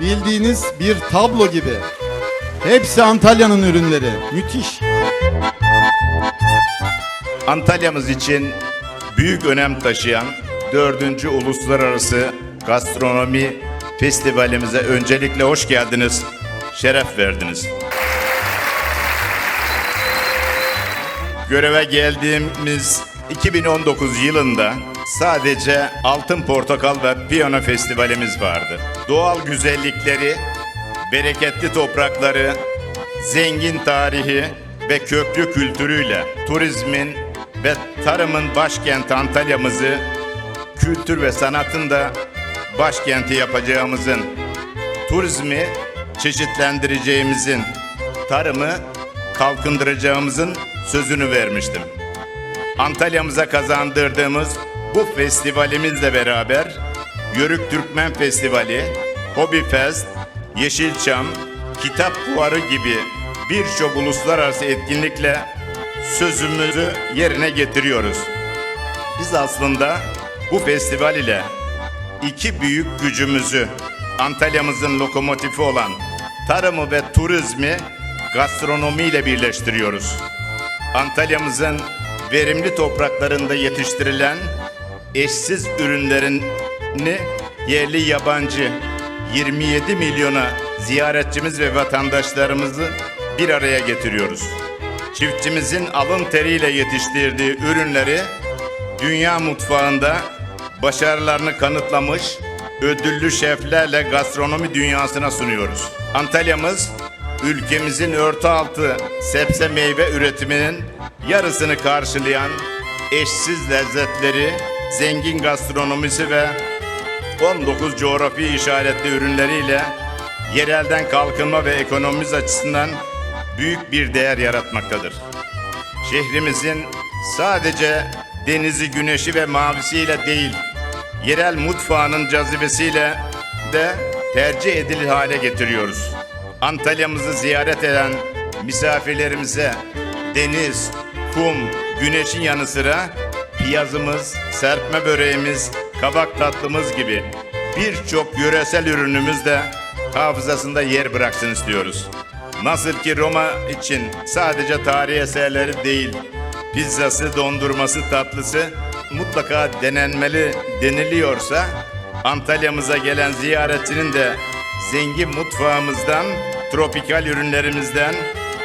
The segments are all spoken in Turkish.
Bildiğiniz bir tablo gibi. Hepsi Antalya'nın ürünleri. Müthiş. Antalya'mız için büyük önem taşıyan 4. Uluslararası Gastronomi Festivalimize öncelikle hoş geldiniz, şeref verdiniz. Göreve geldiğimiz 2019 yılında sadece Altın Portakal ve Piyano Festivalimiz vardı. Doğal güzellikleri, bereketli toprakları, zengin tarihi ve köklü kültürüyle turizmin ve tarımın başkenti Antalya'mızı kültür ve sanatın da başkenti yapacağımızın, turizmi çeşitlendireceğimizin, tarımı kalkındıracağımızın sözünü vermiştim. Antalya'mıza kazandırdığımız bu festivalimizle beraber Yörük Türkmen Festivali, Hobi Fest, Yeşilçam, Kitap Fuarı gibi birçok uluslararası etkinlikle sözümüzü yerine getiriyoruz. Biz aslında bu festival ile iki büyük gücümüzü Antalya'mızın lokomotifi olan tarımı ve turizmi gastronomiyle birleştiriyoruz. Antalya'mızın verimli topraklarında yetiştirilen eşsiz ürünlerini yerli yabancı 27 milyona ziyaretçimiz ve vatandaşlarımızı bir araya getiriyoruz. Çiftçimizin alın teriyle yetiştirdiği ürünleri dünya mutfağında başarılarını kanıtlamış ödüllü şeflerle gastronomi dünyasına sunuyoruz. Antalya'mız ülkemizin örtü altı sebze meyve üretiminin yarısını karşılayan eşsiz lezzetleri, zengin gastronomisi ve 19 coğrafi işaretli ürünleriyle yerelden kalkınma ve ekonomimiz açısından büyük bir değer yaratmaktadır. Şehrimizin sadece denizi, güneşi ve mavisiyle değil, yerel mutfağının cazibesiyle de tercih edilir hale getiriyoruz. Antalya'mızı ziyaret eden misafirlerimize deniz, kum, güneşin yanı sıra piyazımız, serpme böreğimiz, kabak tatlımız gibi birçok yöresel ürünümüz de hafızasında yer bıraksın istiyoruz. Nasıl ki Roma için sadece tarihi eserleri değil, pizzası, dondurması, tatlısı mutlaka denenmeli deniliyorsa, Antalya'mıza gelen ziyaretçinin de zengin mutfağımızdan, tropikal ürünlerimizden,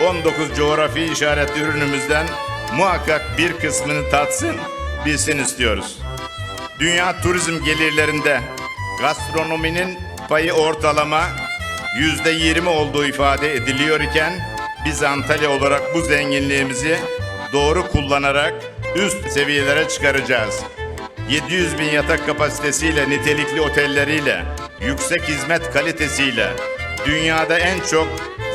19 coğrafi işaretli ürünümüzden muhakkak bir kısmını tatsın, bilsin istiyoruz. Dünya turizm gelirlerinde gastronominin payı ortalama yüzde yirmi olduğu ifade ediliyor iken biz Antalya olarak bu zenginliğimizi doğru kullanarak üst seviyelere çıkaracağız. 700 bin yatak kapasitesiyle, nitelikli otelleriyle, yüksek hizmet kalitesiyle, dünyada en çok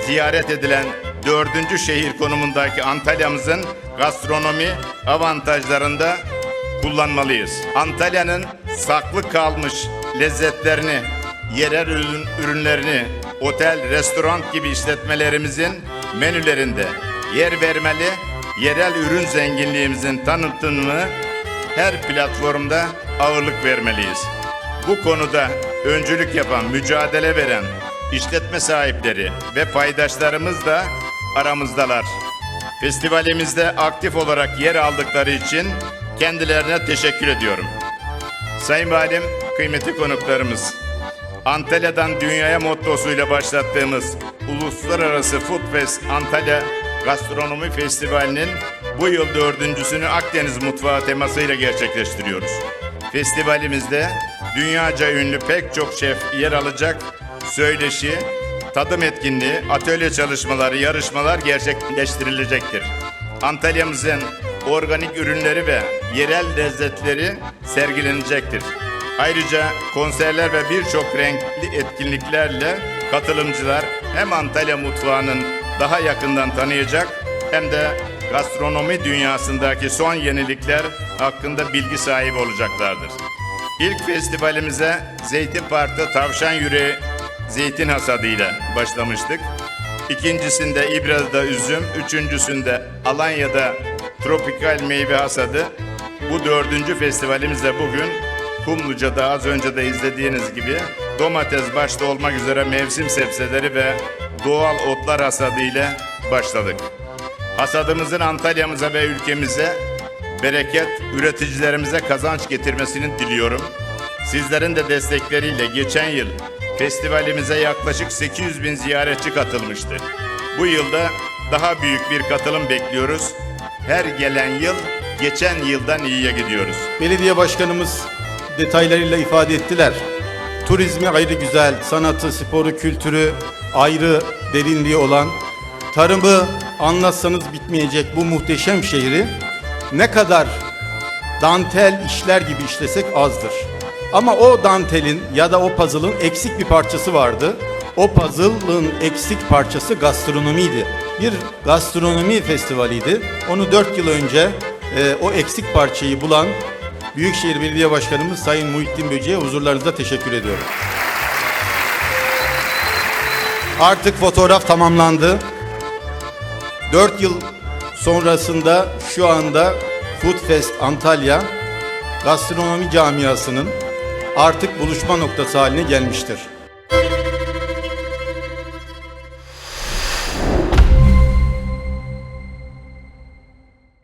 ziyaret edilen dördüncü şehir konumundaki Antalya'mızın gastronomi avantajlarında kullanmalıyız. Antalya'nın saklı kalmış lezzetlerini, yerel ürün, ürünlerini, otel, restoran gibi işletmelerimizin menülerinde yer vermeli, yerel ürün zenginliğimizin tanıtımını her platformda ağırlık vermeliyiz. Bu konuda öncülük yapan, mücadele veren işletme sahipleri ve paydaşlarımız da aramızdalar. Festivalimizde aktif olarak yer aldıkları için kendilerine teşekkür ediyorum. Sayın Valim, kıymetli konuklarımız, Antalya'dan dünyaya mottosuyla başlattığımız Uluslararası Food Fest Antalya Gastronomi Festivali'nin bu yıl dördüncüsünü Akdeniz mutfağı temasıyla gerçekleştiriyoruz. Festivalimizde dünyaca ünlü pek çok şef yer alacak söyleşi, tadım etkinliği, atölye çalışmaları, yarışmalar gerçekleştirilecektir. Antalya'mızın organik ürünleri ve yerel lezzetleri sergilenecektir. Ayrıca konserler ve birçok renkli etkinliklerle katılımcılar hem Antalya mutfağının daha yakından tanıyacak hem de gastronomi dünyasındaki son yenilikler hakkında bilgi sahibi olacaklardır. İlk festivalimize Zeytin Park'ta tavşan yüreği zeytin hasadıyla başlamıştık. İkincisinde İbraz'da üzüm, üçüncüsünde Alanya'da tropikal meyve hasadı. Bu dördüncü festivalimiz de bugün Kumluca'da az önce de izlediğiniz gibi domates başta olmak üzere mevsim sebzeleri ve doğal otlar hasadı ile başladık. Hasadımızın Antalya'mıza ve ülkemize bereket, üreticilerimize kazanç getirmesini diliyorum. Sizlerin de destekleriyle geçen yıl festivalimize yaklaşık 800 bin ziyaretçi katılmıştı. Bu yılda daha büyük bir katılım bekliyoruz. Her gelen yıl geçen yıldan iyiye gidiyoruz. Belediye başkanımız detaylarıyla ifade ettiler. Turizmi ayrı güzel, sanatı, sporu, kültürü ayrı derinliği olan, tarımı anlatsanız bitmeyecek bu muhteşem şehri ne kadar dantel işler gibi işlesek azdır. Ama o dantelin ya da o puzzle'ın eksik bir parçası vardı. O puzzle'ın eksik parçası gastronomiydi. Bir gastronomi festivaliydi. Onu dört yıl önce e, o eksik parçayı bulan Büyükşehir Belediye Başkanımız Sayın Muhittin Böce'ye huzurlarınızda teşekkür ediyorum. Artık fotoğraf tamamlandı. 4 yıl sonrasında şu anda Food Fest Antalya gastronomi camiasının artık buluşma noktası haline gelmiştir.